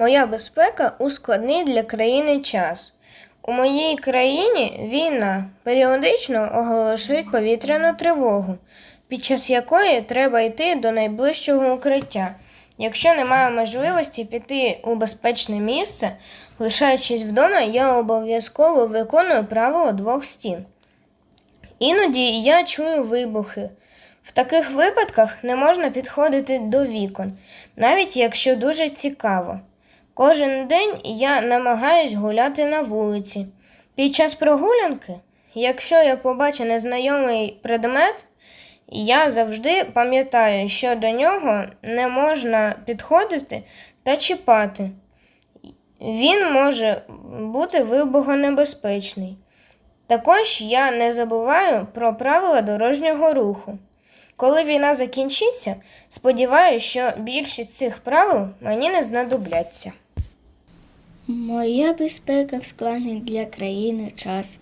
Моя безпека у складний для країни час. У моїй країні війна періодично оголошують повітряну тривогу, під час якої треба йти до найближчого укриття. Якщо немає можливості піти у безпечне місце, лишаючись вдома, я обов'язково виконую правило двох стін. Іноді я чую вибухи. В таких випадках не можна підходити до вікон, навіть якщо дуже цікаво. Кожен день я намагаюсь гуляти на вулиці. Під час прогулянки, якщо я побачу незнайомий предмет, я завжди пам'ятаю, що до нього не можна підходити та чіпати. Він може бути вибухонебезпечний. Також я не забуваю про правила дорожнього руху. Коли війна закінчиться, сподіваюся, що більшість цих правил мені не знадобляться. Моя безпека в складний для країни час.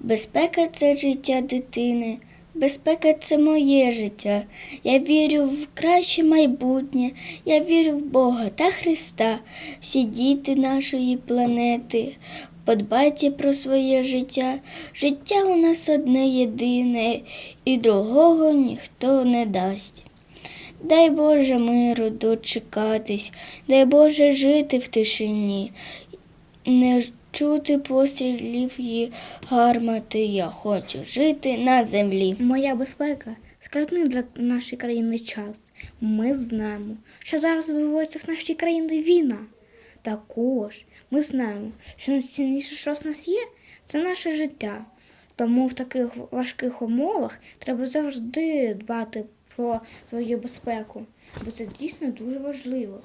Безпека це життя дитини, безпека це моє життя. Я вірю в краще майбутнє, я вірю в Бога та Христа, всі діти нашої планети. Подбайте про своє життя. Життя у нас одне єдине, і другого ніхто не дасть. Дай Боже миру дочекатись, дай Боже жити в тишині, не чути пострілів і гармати. Я хочу жити на землі. Моя безпека складний для нашої країни час. Ми знаємо, що зараз відбувається в нашій країні війна. Також ми знаємо, що найцінніше, що в нас є, це наше життя. Тому в таких важких умовах треба завжди дбати про свою безпеку, бо це дійсно дуже важливо.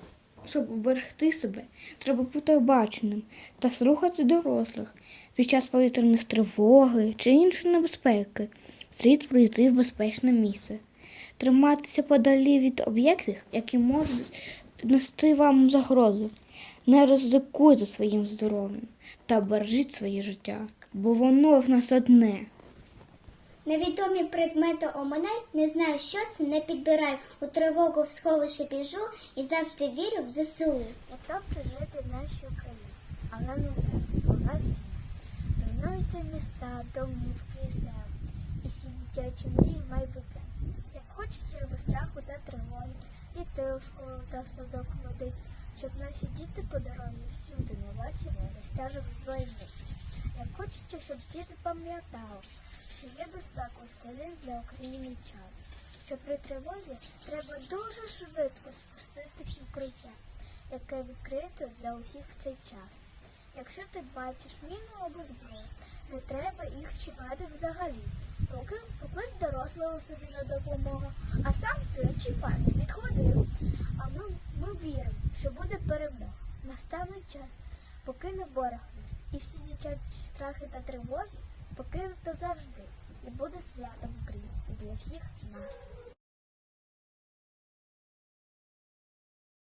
Щоб уберегти себе, треба бути обаченим та слухати дорослих під час повітряних тривоги чи іншої небезпеки. Слід пройти в безпечне місце, триматися подалі від об'єктів, які можуть нести вам загрозу. Не ризикуйте своїм здоров'ям та бережіть своє життя, бо воно в нас одне. Невідомі предмети оминай, не знаю, що це, не підбираю. У тривогу в сховище біжу і завжди вірю в ЗСУ. Як жити в нашій Україні, але не бо в війна. Руйнуються міста, домівки села, і всі дитячі мрії майбуття. Як хочеться без страху та тривоги, дітей у школу та садок водить, щоб наші діти по дорозі всюди не бачили розтяжок війни. Як хочеться, щоб діти пам'ятали, що є безпека у складний для України час, що при тривозі треба дуже швидко спуститись в укриття, яке відкрите для усіх в цей час. Якщо ти бачиш міну або зброю, не треба їх чіпати взагалі. Поки поклич дорослого собі на допомогу, а сам ти не чіпай, не відходи. А ми, ми віримо, що буде перемога. Настане час, покине ворог нас, і всі дитячі страхи та тривоги покинуто завжди. І буде свято в Україні для всіх нас.